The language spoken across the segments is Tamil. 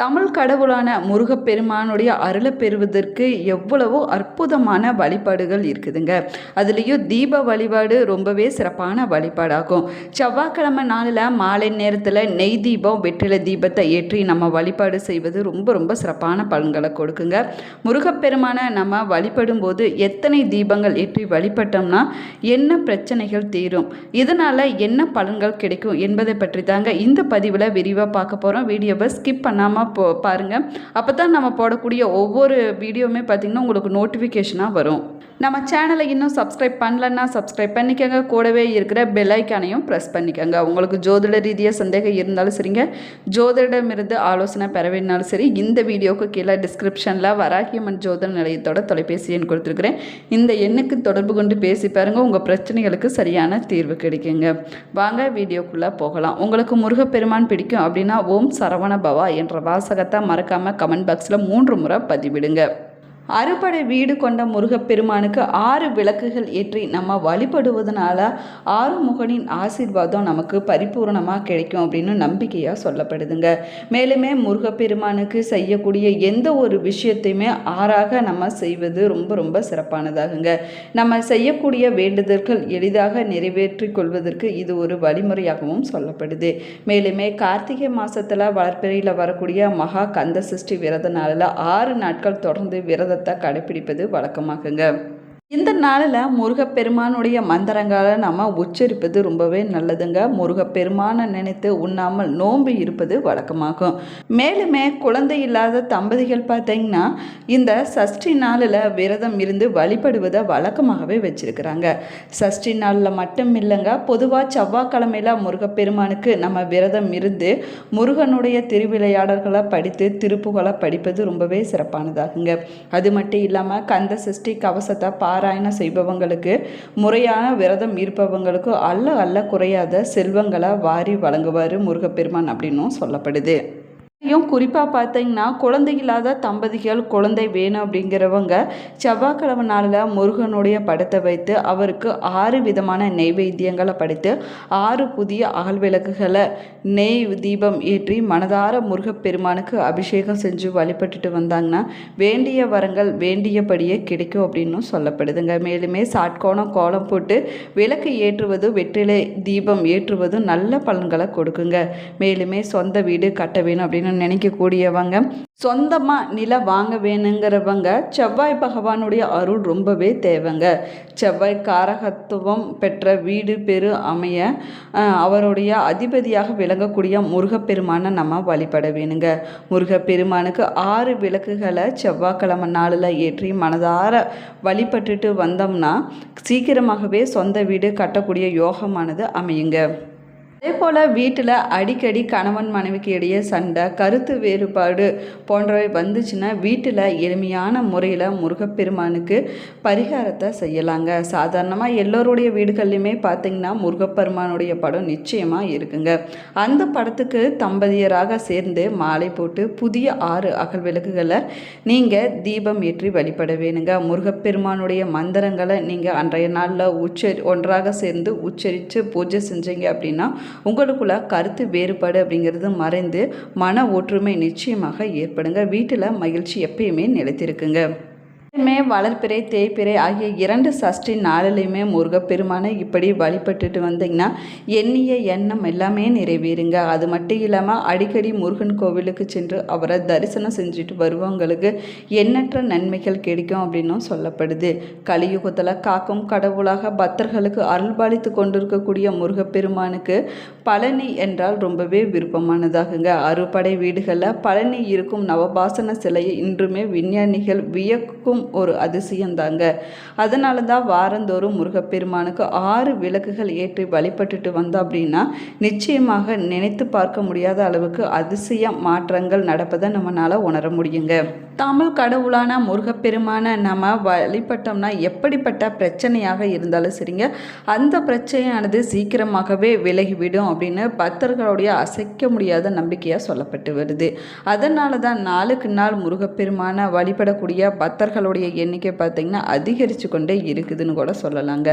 தமிழ் கடவுளான முருகப்பெருமானுடைய அருளை பெறுவதற்கு எவ்வளவோ அற்புதமான வழிபாடுகள் இருக்குதுங்க. அதுலேயும் தீப வழிபாடு ரொம்பவே சிறப்பான வழிபாடாகும். செவ்வாய்க்கிழமை நாளில் மாலை நேரத்தில் நெய் தீபம் வெற்றிலை தீபத்தை ஏற்றி நம்ம வழிபாடு செய்வது ரொம்ப ரொம்ப சிறப்பான பலன்களை கொடுக்குங்க. முருகப்பெருமானை நம்ம வழிபடும் போது எத்தனை தீபங்கள் ஏற்றி வழிபட்டோம்னா என்ன பிரச்சனைகள் தீரும் இதனால் என்ன பலன்கள் கிடைக்கும் என்பதை பற்றி தாங்க இந்த பதிவில் விரிவாக பார்க்க போகிறோம் வீடியோவை ஸ்கிப் பண்ணாமல் போ பாருங்கள் அப்போ தான் நம்ம போடக்கூடிய ஒவ்வொரு வீடியோவுமே பார்த்திங்கன்னா உங்களுக்கு நோட்டிஃபிகேஷனாக வரும். நம்ம சேனலை இன்னும் சப்ஸ்கிரைப் பண்ணலன்னா சப்ஸ்கிரைப் பண்ணிக்கோங்க. கூடவே இருக்கிற பெல் ஐக்கானையும் ப்ரெஸ் பண்ணிக்கோங்க. உங்களுக்கு ஜோதிட ரீதியாக சந்தேகம் இருந்தாலும் சரிங்க. ஜோதிடமிருந்து ஆலோசனை பெற வேணாலும் சரி இந்த வீடியோவுக்கு கீழே டிஸ்கிரிப்ஷனில் வராகியம்மன் ஜோதிட நிலையத்தோட தொலைபேசி எண் கொடுத்துருக்குறேன். இந்த எண்ணுக்கு தொடர்பு கொண்டு பேசி பாருங்கள் உங்கள் பிரச்சனைகளுக்கு சரியான தீர்வு கிடைக்குங்க. வாங்க வீடியோக்குள்ளே போகலாம். உங்களுக்கு முருகப்பெருமான் பிடிக்கும் அப்படின்னா ஓம் சரவண பவா என்ற வாசகத்தை மறக்காமல் கமெண்ட் பாக்ஸில் மூன்று முறை பதிவிடுங்க. அறுபடை வீடு கொண்ட முருகப்பெருமானுக்கு ஆறு விளக்குகள் ஏற்றி நம்ம வழிபடுவதனால ஆறுமுகனின் ஆசீர்வாதம் நமக்கு பரிபூர்ணமாக கிடைக்கும் அப்படின்னு நம்பிக்கையாக சொல்லப்படுதுங்க. மேலுமே முருகப்பெருமானுக்கு செய்யக்கூடிய எந்த ஒரு விஷயத்தையுமே ஆறாக நம்ம செய்வது ரொம்ப ரொம்ப சிறப்பானதாகுங்க. நம்ம செய்யக்கூடிய வேண்டுதல்கள் எளிதாக நிறைவேற்றிக் கொள்வதற்கு இது ஒரு வழிமுறையாகவும் சொல்லப்படுது. மேலுமே கார்த்திகை மாதத்தில் வளர்ப்பிறையில் வரக்கூடிய மகா கந்த சஷ்டி விரத நாளில் ஆறு நாட்கள் தொடர்ந்து விரதத்தை கடைபிடிப்பது வழக்கமாகுங்க. இந்த நாளில் முருகப்பெருமானுடைய மந்திரங்களை நம்ம உச்சரிப்பது ரொம்பவே நல்லதுங்க. முருகப்பெருமானை நினைத்து உண்ணாமல் நோன்பு இருப்பது வழக்கமாகும். மேலுமே குழந்தை இல்லாத தம்பதிகள் பார்த்தீங்கன்னா இந்த சஷ்டி நாளில் விரதம் இருந்து வழிபடுவதை வழக்கமாகவே வச்சிருக்கிறாங்க. சஷ்டி நாளில் மட்டும் இல்லைங்க பொதுவாக செவ்வாய்க்கிழமையில் முருகப்பெருமானுக்கு நம்ம விரதம் இருந்து முருகனுடைய திருவிளையாடல்களை படித்து திருப்புகளை படிப்பது ரொம்பவே சிறப்பானதாகுங்க. அது மட்டும் இல்லாமல் கந்த சஷ்டி கவசத்தை பாராயணம் செய்பவங்களுக்கு முறையான விரதம் இருப்பவங்களுக்கு அல்ல அல்ல குறையாத செல்வங்களை வாரி வழங்குவார் முருகப்பெருமான் அப்படின்னும் சொல்லப்படுது. இதையும் குறிப்பாக பார்த்தீங்கன்னா குழந்தை இல்லாத தம்பதிகள் குழந்தை வேணும் அப்படிங்கிறவங்க செவ்வாய்க்கிழமை நாளில் முருகனுடைய படத்தை வைத்து அவருக்கு ஆறு விதமான நெய்வேத்தியங்களை படைத்து ஆறு புதிய அகல் விளக்குகளை நெய் தீபம் ஏற்றி மனதார முருகப்பெருமானுக்கு அபிஷேகம் செஞ்சு வழிபட்டுட்டு வந்தாங்கன்னா வேண்டிய வரங்கள் வேண்டியபடியே கிடைக்கும் அப்படின்னு சொல்லப்படுதுங்க. மேலுமே சாட்கோணம் கோலம் போட்டு விளக்கு ஏற்றுவது வெற்றிலை தீபம் ஏற்றுவது நல்ல பலன்களை கொடுக்குங்க. மேலுமே சொந்த வீடு கட்ட வேணும் அப்படின்னு நினைக்கக்கூடியவங்க சொந்தமாக நிலம் வாங்க வேணுங்கிறவங்க செவ்வாய் பகவானுடைய அருள் ரொம்பவே தேவைங்க. செவ்வாய் காரகத்துவம் பெற்ற வீடு பெரு அமைய அவருடைய அதிபதியாக விளங்கக்கூடிய முருகப்பெருமானை நம்ம வழிபட வேணுங்க. முருகப்பெருமானுக்கு ஆறு விளக்குகளை செவ்வாய்க்கிழமை நாளில் ஏற்றி மனதார வழிபட்டுட்டு வந்தோம்னா சீக்கிரமாகவே சொந்த வீடு கட்டக்கூடிய யோகமானது அமையுங்க. அதே போல் வீட்டில் அடிக்கடி கணவன் மனைவிக்கு இடையே சண்டை கருத்து வேறுபாடு போன்றவை வந்துச்சுன்னா வீட்டில் எளிமையான முறையில் முருகப்பெருமானுக்கு பரிகாரத்தை செய்யலாங்க. சாதாரணமாக எல்லோருடைய வீடுகள்லையுமே பார்த்திங்கன்னா முருகப்பெருமானுடைய படம் நிச்சயமாக இருக்குங்க. அந்த படத்துக்கு தம்பதியராக சேர்ந்து மாலை போட்டு புதிய ஆறு அகல் விளக்குகளை நீங்கள் தீபம் ஏற்றி வழிபட வேணுங்க. முருகப்பெருமானுடைய மந்திரங்களை நீங்கள் அன்றைய நாளில் உச்சரி ஒன்றாக சேர்ந்து உச்சரித்து பூஜை செஞ்சீங்க அப்படின்னா உங்களுக்குள்ள கருத்து வேறுபாடு அப்படிங்கிறது மறைந்து மன ஒற்றுமை நிச்சயமாக ஏற்படுங்க. வீட்டில் மகிழ்ச்சி எப்பயுமே நிலைத்திருக்குங்க. மே வளர்ப்பிறை தேய்ப்பிறை ஆகிய இரண்டு சஷ்டி நாளிலையுமே முருகப்பெருமானை இப்படி வழிபட்டுட்டு வந்தீங்கன்னா எண்ணிய எண்ணம் எல்லாமே நிறைவேறுங்க. அது மட்டும் இல்லாமல் அடிக்கடி முருகன் கோவிலுக்கு சென்று அவரை தரிசனம் செஞ்சுட்டு வருவவங்களுக்கு எண்ணற்ற நன்மைகள் கிடைக்கும் அப்படின்னும் சொல்லப்படுது. கலியுகத்தில் காக்கும் கடவுளாக பக்தர்களுக்கு அருள்பாலித்து கொண்டிருக்கக்கூடிய முருகப்பெருமானுக்கு பழனி என்றால் ரொம்பவே விருப்பமானதாகுங்க. அறுபடை வீடுகளில் பழனி இருக்கும் நவபாசன சிலையை இன்றுமே விஞ்ஞானிகள் வியக்கும் ஒரு அதிசயம்தாங்க அதனால தான் வாரந்தோறும் முருகப்பெருமானுக்கு ஆறு விளக்குகள் ஏற்றி வழிபட்டுட்டு வந்தோம் அப்படின்னா நிச்சயமாக நினைத்து பார்க்க முடியாத அளவுக்கு அதிசய மாற்றங்கள் நடப்பதை நம்மளால் உணர முடியுங்க. தமிழ் கடவுளான முருகப்பெருமானை நம்ம வழிபட்டோம்னா எப்படிப்பட்ட பிரச்சனையாக இருந்தாலும் சரிங்க. அந்த பிரச்சனையானது சீக்கிரமாகவே விலகிவிடும் அப்படின்னு பக்தர்களுடைய அசைக்க முடியாத நம்பிக்கையாக சொல்லப்பட்டு வருது. அதனால தான் நாளுக்கு நாள் முருகப்பெருமானை வழிபடக்கூடிய பக்தர்களுடைய பக்தர்களுடைய எண்ணிக்கை பார்த்திங்கன்னா அதிகரித்து கொண்டே இருக்குதுன்னு கூட சொல்லலாங்க.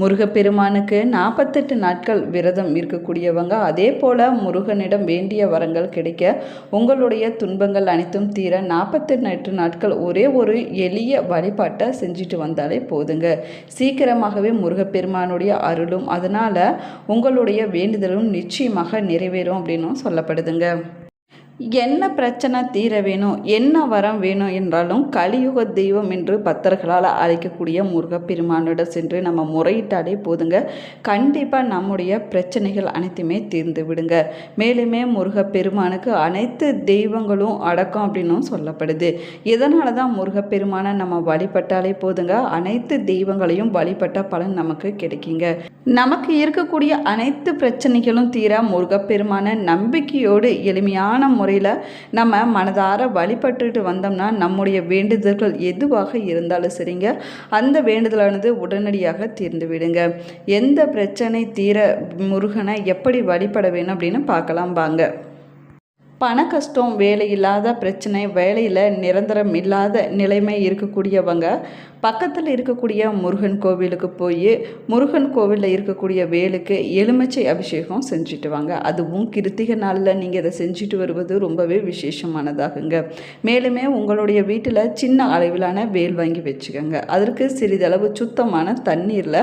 முருகப்பெருமானுக்கு நாற்பத்தெட்டு நாட்கள் விரதம் இருக்கக்கூடியவங்க அதே போல் முருகனிடம் வேண்டிய வரங்கள் கிடைக்க உங்களுடைய துன்பங்கள் அனைத்தும் தீர நாற்பத்தெட்டு நாட்கள் ஒரே ஒரு எளிய வழிபாட்டை செஞ்சுட்டு வந்தாலே போதுங்க. சீக்கிரமாகவே முருகப்பெருமானுடைய அருளும் அதனால் உங்களுடைய வேண்டுதலும் நிச்சயமாக நிறைவேறும் அப்படின்னும் சொல்லப்படுதுங்க. என்ன பிரச்சனை தீர வேணும்? என்ன வரம் வேணும் என்றாலும் கலியுக தெய்வம் என்று பக்தர்களால் அழைக்கக்கூடிய முருகப்பெருமானிடம் சென்று நம்ம முறையிட்டாலே போதுங்க. கண்டிப்பாக நம்முடைய பிரச்சனைகள் அனைத்துமே தீர்ந்து விடுங்க. மேலுமே முருகப்பெருமானுக்கு அனைத்து தெய்வங்களும் அடக்கம் அப்படின்னும் சொல்லப்படுது. இதனால தான் முருகப்பெருமானை நம்ம வழிபட்டாலே போதுங்க? அனைத்து தெய்வங்களையும் வழிபட்ட பலன் நமக்கு கிடைக்குங்க. நமக்கு இருக்கக்கூடிய அனைத்து பிரச்சனைகளும் தீர முருகப்பெருமான நம்பிக்கையோடு எளிமையான முறையில் நம்ம மனதார வழிபட்டுட்டு வந்தோம்னா நம்முடைய வேண்டுதல்கள் எதுவாக இருந்தாலும் சரிங்க. அந்த வேண்டுதலானது உடனடியாக தீர்ந்து விடுங்க. எந்த பிரச்சனை தீர முருகனை எப்படி வழிபட வேணும் அப்படின்னு பார்க்கலாம் வாங்க. பண கஷ்டம் வேலை இல்லாத பிரச்சனை வேலையில் நிரந்தரம் இல்லாத நிலைமை இருக்கக்கூடியவங்க பக்கத்தில் இருக்கக்கூடிய முருகன் கோவிலுக்கு போய் முருகன் கோவிலில் இருக்கக்கூடிய வேலுக்கு எலுமிச்சை அபிஷேகம் செஞ்சுட்டு வாங்க. அதுவும் கிருத்திகை நாளில் நீங்கள் இதை செஞ்சுட்டு வருவது ரொம்பவே விசேஷமானதாகுங்க. மேலுமே உங்களுடைய வீட்டில் சின்ன அளவிலான வேல் வாங்கி வச்சுக்கோங்க. அதற்கு சிறிதளவு சுத்தமான தண்ணீரில்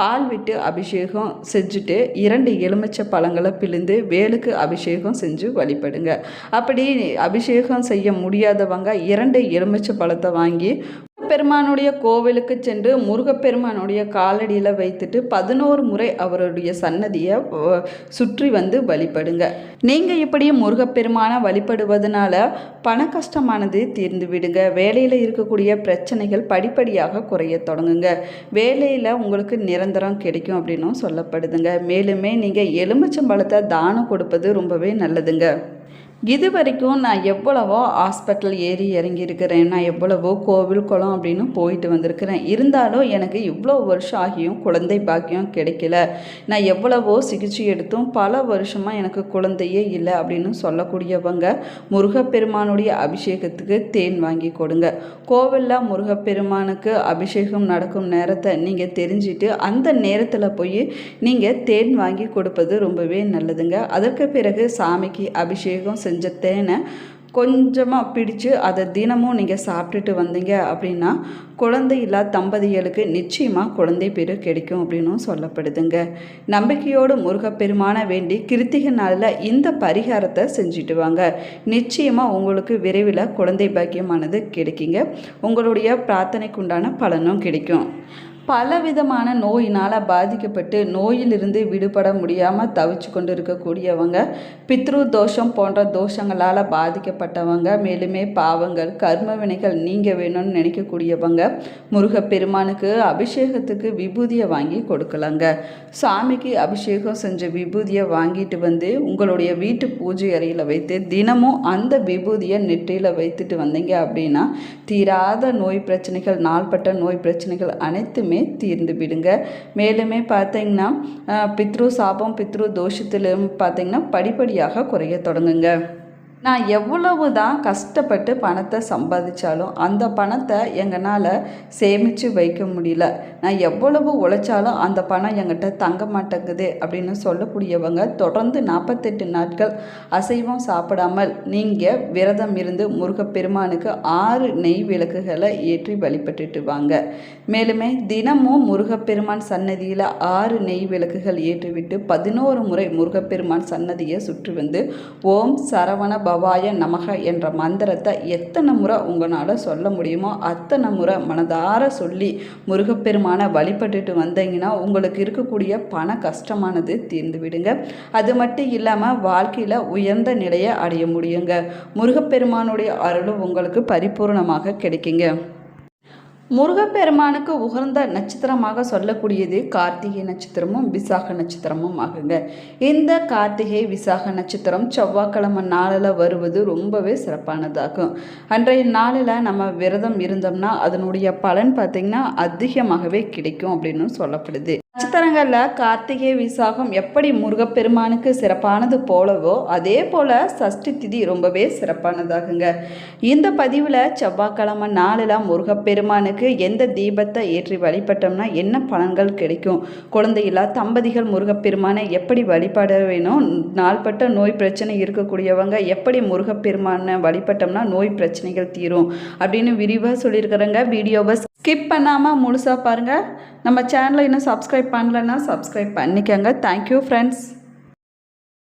பால் விட்டு அபிஷேகம் செஞ்சுட்டு இரண்டு எலுமிச்சை பழங்களை பிழிந்து வேலுக்கு அபிஷேகம் செஞ்சு வழிபடுங்க. அப்படி அபிஷேகம் செய்ய முடியாதவங்க இரண்டு எலுமிச்சை பழத்தை வாங்கி பெருமானுடைய கோவிலுக்கு சென்று முருகப்பெருமானுடைய காலடியில் வைத்துட்டு பதினோரு முறை அவருடைய சன்னதியை சுற்றி வந்து வழிபடுங்க. நீங்கள் இப்படி முருகப்பெருமானை வழிபடுவதனால பண கஷ்டமானது தீர்ந்து விடுங்க. வேலையில் இருக்கக்கூடிய பிரச்சனைகள் படிப்படியாக குறைய தொடங்குங்க. வேலையில் உங்களுக்கு நிரந்தரம் கிடைக்கும் அப்படின்னும் சொல்லப்படுதுங்க. மேலுமே நீங்கள் எலுமிச்சம்பழத்தை தானம் கொடுப்பது ரொம்பவே நல்லதுங்க. இது வரைக்கும் நான் எவ்வளவோ ஹாஸ்பிட்டல் ஏறி இறங்கியிருக்கிறேன் நான் எவ்வளவோ கோவில் குளம் அப்படின்னு போயிட்டு வந்திருக்கிறேன். இருந்தாலும் எனக்கு இவ்வளோ வருஷம் ஆகியும் குழந்தை பாக்கியம் கிடைக்கல. நான் எவ்வளவோ சிகிச்சை எடுத்தும் பல வருஷமாக எனக்கு குழந்தையே இல்லை அப்படின்னு சொல்லக்கூடியவங்க முருகப்பெருமானுடைய அபிஷேகத்துக்கு தேன் வாங்கி கொடுங்க. கோவிலில் முருகப்பெருமானுக்கு அபிஷேகம் நடக்கும் நேரத்தை நீங்கள் தெரிஞ்சுட்டு அந்த நேரத்தில் போய் நீங்கள் தேன் வாங்கி கொடுப்பது ரொம்பவே நல்லதுங்க. அதற்கு பிறகு சாமிக்கு அபிஷேகம் செஞ்ச செஞ்ச தேனை கொஞ்சமாக பிடிச்சு அதை தினமும் நீங்கள் சாப்பிட்டுட்டு வந்தீங்க அப்படின்னா குழந்தை இல்லா தம்பதிகளுக்கு நிச்சயமாக குழந்தை பேர் கிடைக்கும் அப்படின்னும் சொல்லப்படுதுங்க. நம்பிக்கையோடு முருகப்பெருமான வேண்டி கிருத்திகை நாளில் இந்த பரிகாரத்தை செஞ்சுட்டு வாங்க. நிச்சயமாக உங்களுக்கு விரைவில் குழந்தை பாக்கியமானது கிடைக்குங்க. உங்களுடைய பிரார்த்தனைக்குண்டான பலனும் கிடைக்கும். பலவிதமான நோயினால் பாதிக்கப்பட்டு நோயிலிருந்து விடுபட முடியாமல் தவிச்சு கொண்டு இருக்கக்கூடியவங்க பித்ரு தோஷம் போன்ற தோஷங்களால் பாதிக்கப்பட்டவங்க மேலுமே பாவங்கள் கர்ம வினைகள் நீங்க வேணும்னு நினைக்கக்கூடியவங்க முருகப்பெருமானுக்கு அபிஷேகத்துக்கு விபூதியை வாங்கி கொடுக்கலாங்க. சாமிக்கு அபிஷேகம் செஞ்ச விபூதியை வாங்கிட்டு வந்து உங்களுடைய வீட்டு பூஜை அறையில் வைத்து தினமும் அந்த விபூதியை நெற்றியில் வைத்துட்டு வந்தீங்க அப்படின்னா தீராத நோய் பிரச்சனைகள் நாள்பட்ட நோய் பிரச்சனைகள் அனைத்துமே தீர்ந்து விடுங்க. மேலுமே பார்த்தீங்கன்னா பித்ரு சாபம் பித்ரு தோஷத்திலும் பார்த்தீங்கன்னா படிப்படியாக குறைய தொடங்குங்க. நான் எவ்வளவு தான் கஷ்டப்பட்டு பணத்தை சம்பாதிச்சாலும் அந்த பணத்தை எங்களால் சேமித்து வைக்க முடியல. நான் எவ்வளவு உழைச்சாலும் அந்த பணம் எங்கிட்ட தங்க மாட்டேங்குது அப்படின்னு சொல்லக்கூடியவங்க தொடர்ந்து நாற்பத்தெட்டு நாட்கள் அசைவம் சாப்பிடாமல் நீங்கள் விரதம் இருந்து முருகப்பெருமானுக்கு ஆறு நெய் விளக்குகளை ஏற்றி வழிபட்டுட்டு வாங்க. மேலுமே தினமும் முருகப்பெருமான் சன்னதியில் ஆறு நெய் விளக்குகள் ஏற்றிவிட்டு பதினோரு முறை முருகப்பெருமான் சன்னதியை சுற்றி வந்து ஓம் சரவண பவாய நமக என்ற மந்திரத்தை எத்தனை முறை உங்களால் சொல்ல முடியுமோ அத்தனை முறை மனதார சொல்லி முருகப்பெருமானை வழிபட்டுட்டு வந்தீங்கன்னா உங்களுக்கு இருக்கக்கூடிய பண கஷ்டமானது தீர்ந்து விடுங்க. அது மட்டும் இல்லாமல் வாழ்க்கையில் உயர்ந்த நிலையை அடைய முடியுங்க. முருகப்பெருமானுடைய அருளும் உங்களுக்கு பரிபூர்ணமாக கிடைக்குங்க. முருகப்பெருமானுக்கு உகந்த நட்சத்திரமாக சொல்லக்கூடியது கார்த்திகை நட்சத்திரமும் விசாக நட்சத்திரமும் ஆகுங்க. இந்த கார்த்திகை விசாக நட்சத்திரம் செவ்வாய்க்கிழமை நாளில் வருவது ரொம்பவே சிறப்பானதாகும். அன்றைய நாளில் நம்ம விரதம் இருந்தோம்னா அதனுடைய பலன் பார்த்திங்கன்னா அதிகமாகவே கிடைக்கும் அப்படின்னு சொல்லப்படுது. நட்சத்திரங்களில் கார்த்திகை விசாகம் எப்படி முருகப்பெருமானுக்கு சிறப்பானது போலவோ அதே போல் சஷ்டி திதி ரொம்பவே சிறப்பானதாகுங்க. இந்த பதிவில் செவ்வாய்க்கிழமை நாளில் முருகப்பெருமானுக்கு எந்த தீபத்தை ஏற்றி வழிபட்டோம்னா என்ன பலன்கள் கிடைக்கும்? குழந்தையில்லா தம்பதிகள் முருகப்பெருமானை எப்படி வழிபட வேணும்? நாள்பட்ட நோய் பிரச்சனை இருக்கக்கூடியவங்க எப்படி முருகப்பெருமானை வழிபட்டோம்னா நோய் பிரச்சனைகள் தீரும்? அப்படின்னு விரிவாக சொல்லியிருக்கிறேங்க. வீடியோவை ஸ்கிப் பண்ணாமல் முழுசாக பாருங்கள் நம்ம சேனலை இன்னும் சப்ஸ்கிரைப் பண்ணலன்னா சப்ஸ்கிரைப் பண்ணிக்கோங்க. Thank you friends